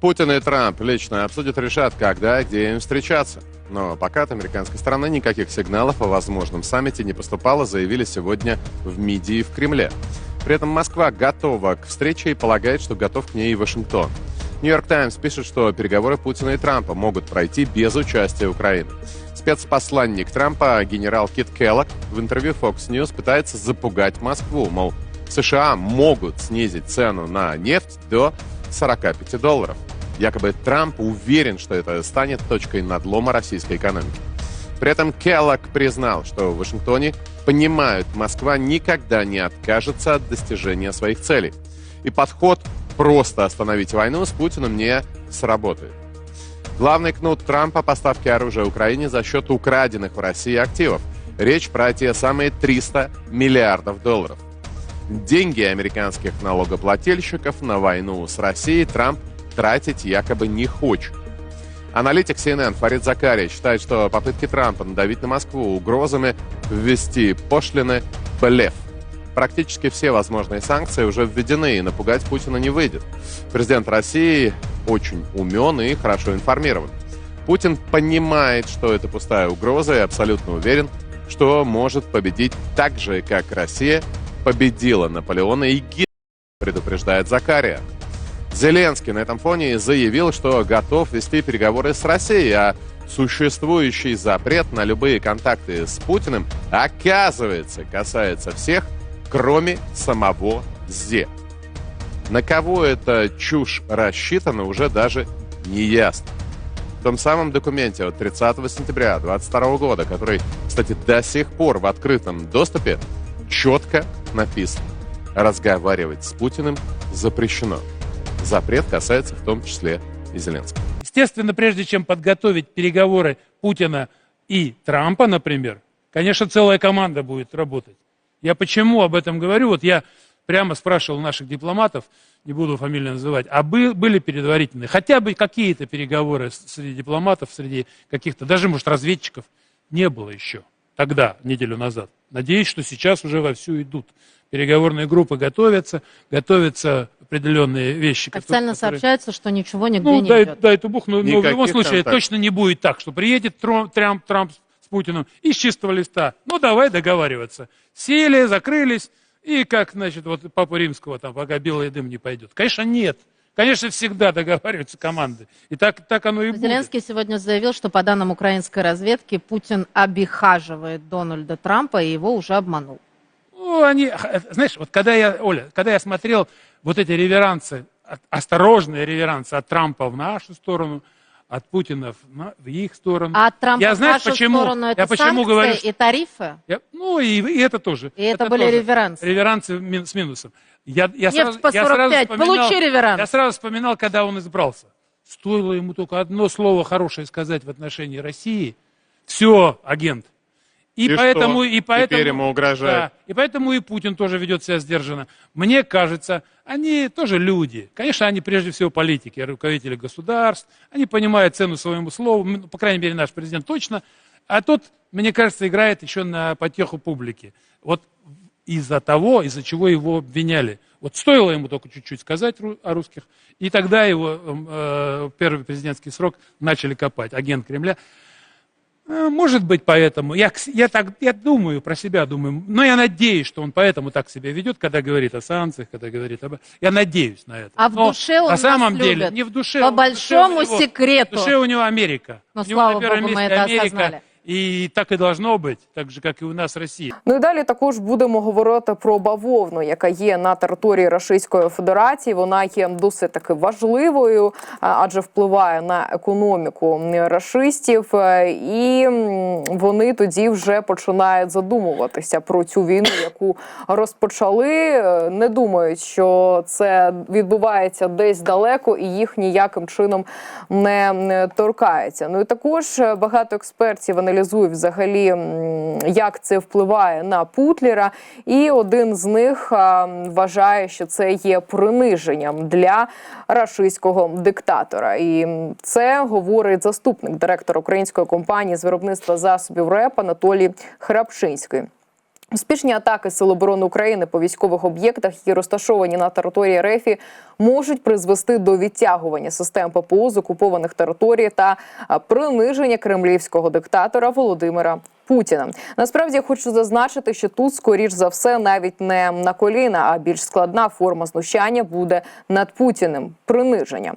Путин и Трамп лично обсудят, решат, когда и где им встречаться. Но пока от американской стороны никаких сигналов о возможном саммите не поступало, заявили сегодня в МИДи и в Кремле. При этом Москва готова к встрече и полагает, что готов к ней и Вашингтон. Нью-Йорк Таймс пишет, что переговоры Путина и Трампа могут пройти без участия Украины. Спецпосланник Трампа, генерал Кит Келлок, в интервью Fox News пытается запугать Москву, мол, США могут снизить цену на нефть до 45 долларов. Якобы Трамп уверен, что это станет точкой надлома российской экономики. При этом Келлок признал, что в Вашингтоне понимают, Москва никогда не откажется от достижения своих целей. И подход «просто остановить войну» с Путиным не сработает. Главный кнут Трампа – поставки оружия Украине за счет украденных в России активов. Речь про те самые 300 миллиардов долларов. Деньги американских налогоплательщиков на войну с Россией Трамп тратить якобы не хочет. Аналитик CNN Фарид Закария считает, что попытки Трампа надавить на Москву угрозами ввести пошлины – блеф. Практически все возможные санкции уже введены, и напугать Путина не выйдет. Президент России очень умен и хорошо информирован. Путин понимает, что это пустая угроза и абсолютно уверен, что может победить так же, как Россия победила Наполеона и Гитлера, предупреждает Закария. Зеленский на этом фоне заявил, что готов вести переговоры с Россией, а существующий запрет на любые контакты с Путиным, оказывается, касается всех, кроме самого Зе. На кого эта чушь рассчитана, уже даже не ясно. В том самом документе от 30 сентября 2022 года, который, кстати, до сих пор в открытом доступе, четко написано. Разговаривать с Путиным запрещено. Запрет касается в том числе и Зеленского. Естественно, прежде чем подготовить переговоры Путина и Трампа, например, конечно, целая команда будет работать. Я почему об этом говорю? Вот я прямо спрашивал наших дипломатов, не буду фамилию называть, а бы- были предварительные, хотя бы какие-то переговоры среди дипломатов, среди каких-то, даже, может, разведчиков, не было еще тогда, неделю назад. Надеюсь, что сейчас уже вовсю идут. Переговорные группы готовятся, готовятся определенные вещи. Официально которые- сообщается, что ничего нигде ну, не дай, идет. дай эту бухну, но в любом случае контактов. точно не будет так, что приедет Трамп, Трамп с Путиным из чистого листа. Ну, давай договариваться. Сели, закрылись, и как, значит, вот Папа Римского, там, пока белый дым не пойдет. Конечно, нет. Конечно, всегда договариваются команды. И так, так оно и будет. Зеленский сегодня заявил, что по данным украинской разведки Путин обихаживает Дональда Трампа и его уже обманул. Ну, они, х- знаешь, вот когда я, Оля, когда я смотрел вот эти реверансы, осторожные реверансы от Трампа в нашу сторону, от Путина в, в их сторону. А от Трампа я, в знаешь, нашу почему, сторону это я почему говорю, и тарифы? Я- ну, и, и это тоже. И это были реверансы. Реверансы мин- с минусом. Я, я Нефть сразу, по я сразу 45. вспоминал- Получи реверанс. Я сразу вспоминал, когда он избрался. Стоило ему только одно слово хорошее сказать в отношении России. Все, агент. И, И поэтому, что? и поэтому, Теперь ему угрожают. Да, и поэтому и Путин тоже ведет себя сдержанно. Мне кажется, они тоже люди. Конечно, они прежде всего политики, руководители государств. Они понимают цену своему слову. По крайней мере, наш президент точно. А тот, мне кажется, играет еще на потеху публики. Вот из-за того, из-за чего его обвиняли. Вот стоило ему только чуть-чуть сказать о русских, и тогда его эм, э, первый президентский срок начали копать, агент Кремля. Э, Может быть, поэтому. Я, я так я думаю, про себя думаю. Но я надеюсь, что он поэтому так себя ведет, когда говорит о санкциях, когда говорит об... Я надеюсь на это. А в Но душе он На нас самом деле, любит. не в душе. По большому него- секрету. В душе у него Америка. У него слава на первом богу, мы это Америка. осознали. І так і должно бути, так же, як і у нас Росія. Ну і далі також будемо говорити про бавовну, яка є на території Російської Федерації. Вона є досить таки важливою, адже впливає на економіку рашистів, е, і вони тоді вже починають задумуватися про цю війну, яку розпочали. Е, Не думають, що це відбувається десь далеко, і їх ніяким чином не не торкається. Ну і також е, багато експертів аналізують взагалі, як це впливає на Путлера. І один з них вважає, що це є приниженням для рашистського диктатора. І це говорить заступник директора української компанії з виробництва засобів РЕП Анатолій Храпшинський. Успішні атаки Сил оборони України по військових об'єктах, які розташовані на території РЕФІ, можуть призвести до відтягування систем ППО з окупованих територій та приниження кремлівського диктатора Володимира. Путіна насправді я хочу зазначити, що тут, скоріш за все, навіть не на коліна, а більш складна форма знущання буде над Путіним приниження.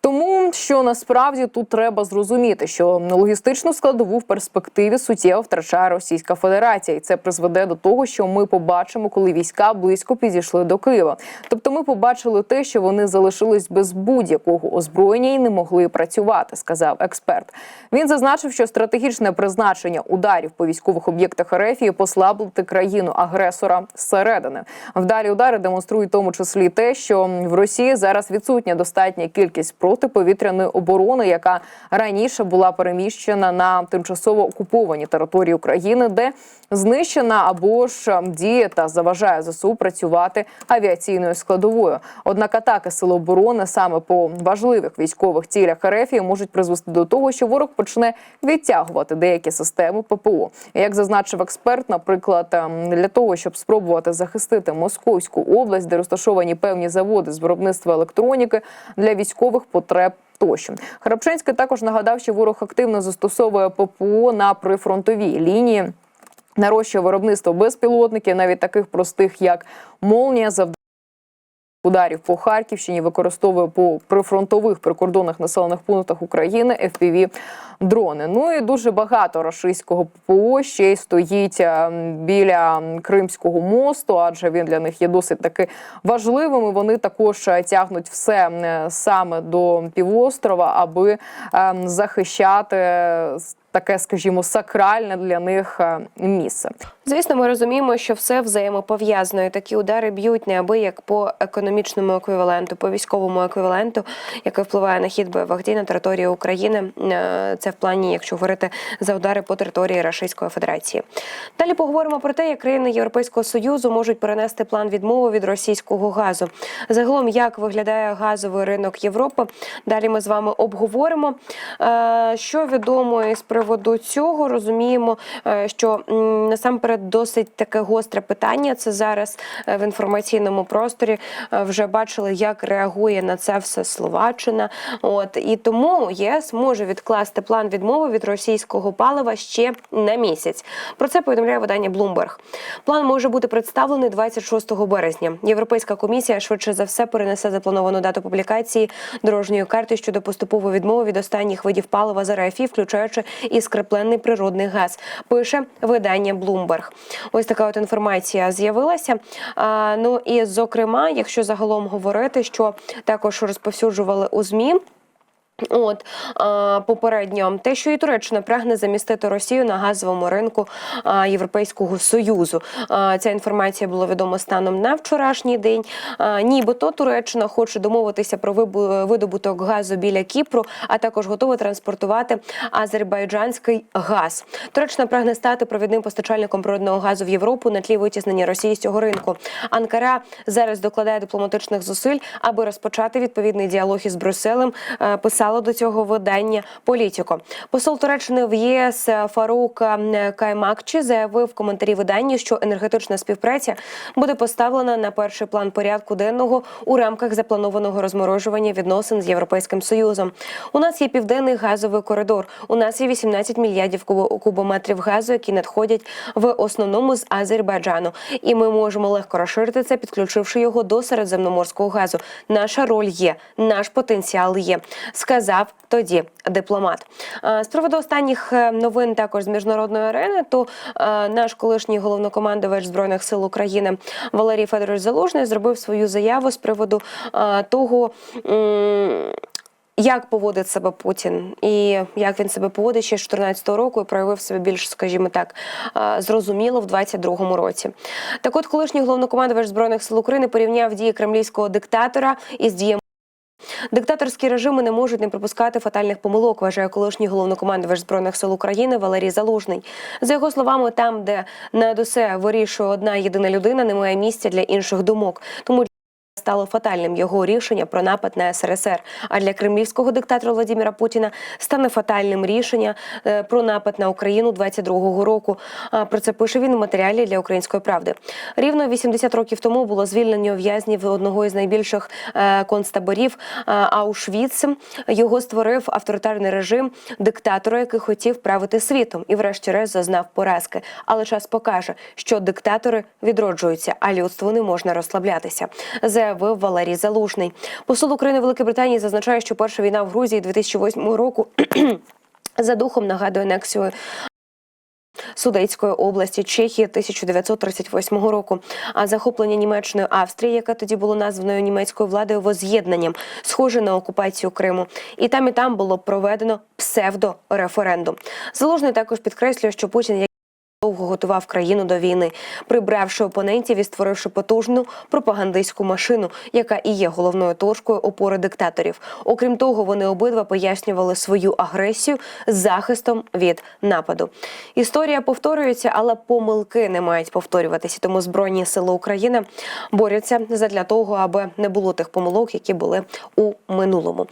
Тому що насправді тут треба зрозуміти, що логістичну складову в перспективі суттєво втрачає Російська Федерація, і це призведе до того, що ми побачимо, коли війська близько підійшли до Києва. Тобто, ми побачили те, що вони залишились без будь-якого озброєння і не могли працювати, сказав експерт. Він зазначив, що стратегічне призначення ударів по військових об'єктах РФ є послаблити країну агресора зсередини. Вдалі удари демонструють тому числі те, що в Росії зараз відсутня достатня кількість протиповітряної оборони, яка раніше була переміщена на тимчасово окуповані території України, де знищена або ж діє та заважає ЗСУ працювати авіаційною складовою. Однак атаки сил оборони саме по важливих військових цілях РФ можуть призвести до того, що ворог почне відтягувати деякі системи ППО. Як зазначив експерт, наприклад, ем, для того, щоб спробувати захистити Московську область, де розташовані певні заводи з виробництва електроніки для військових потреб. Тощо. Храпчинський також нагадав, що ворог активно застосовує ППО на прифронтовій лінії, нарощує виробництво безпілотників, навіть таких простих як молнія, завдання ударів по Харківщині, використовує по прифронтових прикордонних населених пунктах України FPV дрони. Ну і дуже багато рашистського ППО ще й стоїть е, біля Кримського мосту, адже він для них є досить таки важливим. І Вони також е, тягнуть все е, саме до півострова, аби захищати таке, скажімо, сакральне для них місце. Звісно, ми розуміємо, що все взаємопов'язано. І такі удари б'ють неабияк по економічному еквіваленту, по військовому еквіваленту, який впливає на хід бойових дій на території України. Е, Це в плані, якщо говорити за удари по території Російської Федерації. Далі поговоримо про те, як країни Європейського союзу можуть перенести план відмови від російського газу. Загалом, як виглядає газовий ринок Європи. Далі ми з вами обговоримо. Е, Що відомо із приводу цього, розуміємо, е, що насамперед досить таке гостре питання. Це зараз е, в інформаційному просторі вже бачили, як реагує на це все Словаччина. От і тому ЄС може відкласти план відмови від російського палива ще на місяць. Про це повідомляє видання Bloomberg. План може бути представлений 26 березня. Європейська комісія швидше за все перенесе заплановану дату публікації дорожньої карти щодо поступової відмови від останніх видів палива з РФ, включаючи і скреплений природний газ. Пише видання Bloomberg. Ось така от інформація з'явилася. Ну і зокрема, якщо загалом говорити, що також розповсюджували у змі. От попередньо те, що і Туреччина прагне замістити Росію на газовому ринку Європейського союзу. Ця інформація була відома станом на вчорашній день. А, нібито Туреччина хоче домовитися про видобуток газу біля Кіпру, а також готова транспортувати азербайджанський газ. Туреччина прагне стати провідним постачальником природного газу в Європу на тлі витіснення Росії з цього ринку. Анкара зараз докладає дипломатичних зусиль, аби розпочати відповідний діалог із Брюсселем. е, Писало до цього видання Політіко. Посол Туреччини в ЄС Фарук Каймакчі заявив в коментарі видання, що енергетична співпраця буде поставлена на перший план порядку денного у рамках запланованого розморожування відносин з Європейським Союзом. У нас є південний газовий коридор. У нас є 18 мільярдів кубометрів газу, які надходять в основному з Азербайджану. І ми можемо легко розширити це, підключивши його до середземноморського газу. Наша роль є, наш потенціал є, сказав тоді дипломат. Е, З приводу останніх е, новин також з міжнародної арени, то е, наш колишній головнокомандувач збройних сил України Валерій Федорович Залужний зробив свою заяву з приводу того. як поводить себе Путін, і як він себе поводить ще з 14 року і проявив себе більш, скажімо так, зрозуміло в 22-му році. Так, от колишній головнокомандувач збройних сил України порівняв дії кремлівського диктатора із діями. Диктаторські режими не можуть не припускати фатальних помилок, вважає колишній головнокомандувач збройних сил України Валерій Залужний. За його словами, там, де над усе вирішує одна єдина людина, немає місця для інших думок. Тому стало фатальним його рішення про напад на СРСР. А для кремлівського диктатора Владимира Путіна стане фатальним рішення е, про напад на Україну 22-го року. А про це пише він у матеріалі для української правди. Рівно 80 років тому було звільнення в'язнів одного із найбільших е, концтаборів е, Аушвіц. Його створив авторитарний режим диктатора, який хотів правити світом, і, врешті-решт, зазнав поразки. Але час покаже, що диктатори відроджуються, а людству не можна розслаблятися, заявив Валерій Залужний. Посол України в Великій Британії зазначає, що перша війна в Грузії 2008 року за духом нагадує анексію Судетської області Чехії 1938 року. А захоплення Німеччиною Австрії, яка тоді було названою німецькою владою воз'єднанням, схоже на окупацію Криму. І там і там було проведено псевдореферендум. Залужний також підкреслює, що Путін довго готував країну до війни, прибравши опонентів і створивши потужну пропагандистську машину, яка і є головною точкою опори диктаторів. Окрім того, вони обидва пояснювали свою агресію захистом від нападу. Історія повторюється, але помилки не мають повторюватися. Тому збройні сили України борються задля того, аби не було тих помилок, які були у минулому.